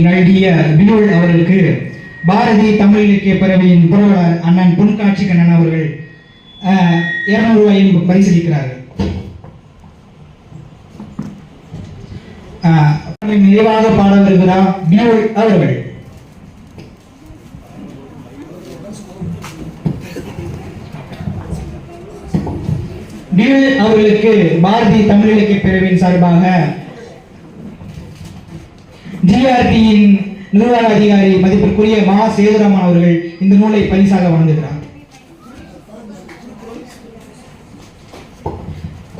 நல்கிய பியூல் அவர்களுக்கு பாரதி தமிழ் இலக்கிய பிறவியின் புரவலர் அண்ணன் பொன்காட்சி கண்ணன் அவர்கள் இருநூறு ரூபாயும் பரிசீலிக்கிறார்கள் நிறைவாக பாட வருகிறார் பியூல் அவர்கள்? அவர்களுக்கு பாரதி தமிழ் இலக்கிய பிரிவின் சார்பாக ஜிஆர்டியின் நிர்வாக அதிகாரி மதிப்பிற்குரிய மா சேதுராமன் அவர்கள் இந்த நூலை பரிசாக வழங்குகிறார்.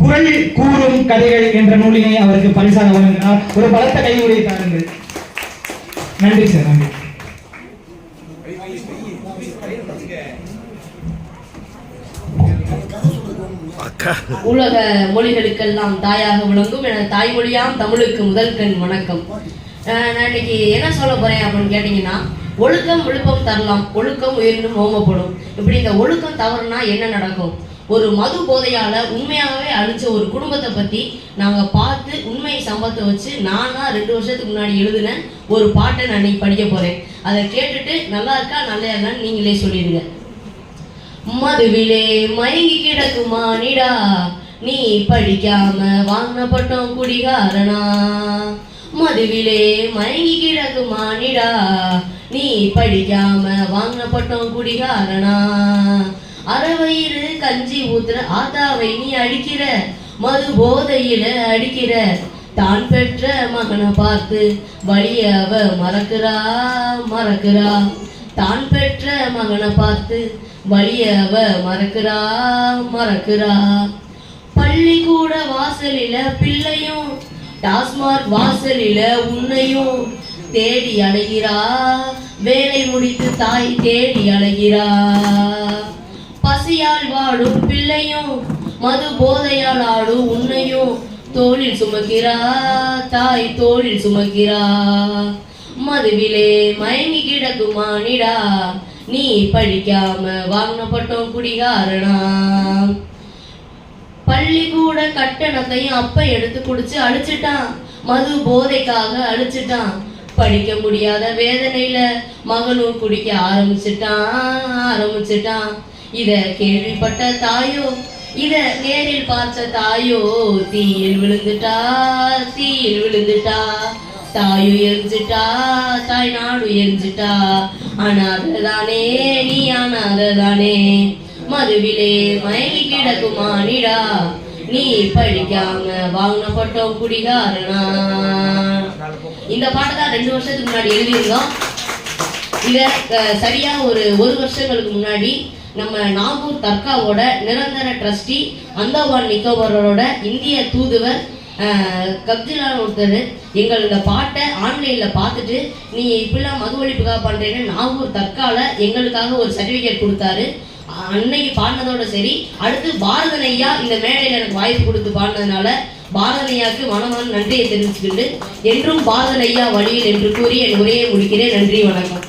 குரல் கூறும் கதைகள் என்ற நூலினை அவருக்கு பரிசாக வழங்குகிறார் ஒரு பலத்த கையுறை தாருங்கள். நன்றி சார் நன்றி. உலக மொழிகளுக்கெல்லாம் தாயாக விளங்கும் என தாய்மொழியாம் தமிழுக்கு முதல் கண் வணக்கம். நான் இன்னைக்கு என்ன சொல்ல போறேன் அப்படின்னு கேட்டீங்கன்னா ஒழுக்கம் விழுப்பம் தரலாம். ஒழுக்கம் உயிரினும் ஓமப்படும். இப்படி இந்த ஒழுக்கம் தவறுனா என்ன நடக்கும்? ஒரு மது போதையால உண்மையாகவே அழிச்ச ஒரு குடும்பத்தை பத்தி நாங்க பார்த்து உண்மை சம்பவத்தை வச்சு நானா ரெண்டு வருஷத்துக்கு முன்னாடி எழுதின ஒரு பாட்டை நான் இன்னைக்கு படிக்க போறேன். அதை கேட்டுட்டு நல்லா இருக்கா நல்லா இருக்கான்னு நீங்களே சொல்லிடுங்க. மதுவிலே மயங்கி கிடக்குமா நீடா? நீ படிக்காம வாங்கின பட்டம் குடிகாரனா? மதுவிலே மயங்கி கிடக்குமா மானிடா. நீ படிக்காம வாங்கின பட்டம் குடிகாரனா? அறவயிறு கஞ்சி ஊத்துற ஆத்தாவை நீ அடிக்கிற. மது போதையில அடிக்கிற. தான் பெற்ற மகனை பார்த்து வழிய அவ மறக்கிறா மறக்கிறா. தான் பெற்ற மகனை பார்த்து வழிய அவ மறக்கிறா மறக்கிறா. பள்ளிக்கூட வாசலில பிள்ளையும் டாஸ்மாக் வாசலில உன்னையும் தேடி அலைகிறா. வேலை முடித்து தாய் தேடி அலைகிறா. பசியால் வாடும் பிள்ளையும் மது போதையால் ஆடும் உன்னையும் தோளில் சுமக்கிறா. தாய் தோளில் சுமக்கிறா. மதுவிலே மயங்கி கிடக்கும் மானிடா நீ படிக்காம வாங்கின பட்டம் குடிகாரனா. பள்ளிக்கூட கட்டணத்தையும் அப்ப எடுத்து குடிச்சு அழிச்சிட்டான். மது போதைக்காக அழிச்சிட்டான். படிக்க முடியாத வேதனையில மகனும் குடிக்க ஆரம்பிச்சிட்டான் ஆரம்பிச்சிட்டான். இத கேள்விப்பட்ட தாயோ இத நேரில் பார்த்த தாயோ தீயில் விழுந்துட்டா தீயில் விழுந்துட்டா. தாய் உயர்ந்துட்டா தாய் நாடு உயர்ந்துட்டா. அனாததானே நீ அனாததானே. மதுவிலே மயங்கி கிடக்குமானிடா. நீ படிக்காம வாங்கின பட்டம் குடிகாரனா? இந்த பாட்டை தான் ரெண்டு வருஷத்துக்கு முன்னாடி எழுதியிருந்தோம். இதை சரியா ஒரு ஒரு வருஷங்களுக்கு முன்னாடி நம்ம நாகூர் தர்காவோட நிரந்தர ட்ரஸ்டி அந்தவான் நிக்கோபரோட இந்திய தூதுவர் அஹ், ஒருத்தர் எங்கள் இந்த பாட்டை ஆன்லைனில் பார்த்துட்டு நீ இப்படிலாம் மது ஒழிப்புக்காக பண்றேன்னு நாகூர் தர்காவில் எங்களுக்காக ஒரு சர்டிஃபிகேட் கொடுத்தாரு. அன்னைக்கு பாடினதோட சரி அடுத்து பாரதன் ஐயா இந்த மேடையில் எனக்கு வாய்ப்பு கொடுத்து பாடினதுனால பாரதன் ஐயாவுக்கு மனமான நன்றியை தெரிவிச்சுக்கிட்டு என்றும் பாரதனையா ஐயா வழியில் என்று கூறி என் உரையை முடிக்கிறேன். நன்றி வணக்கம்.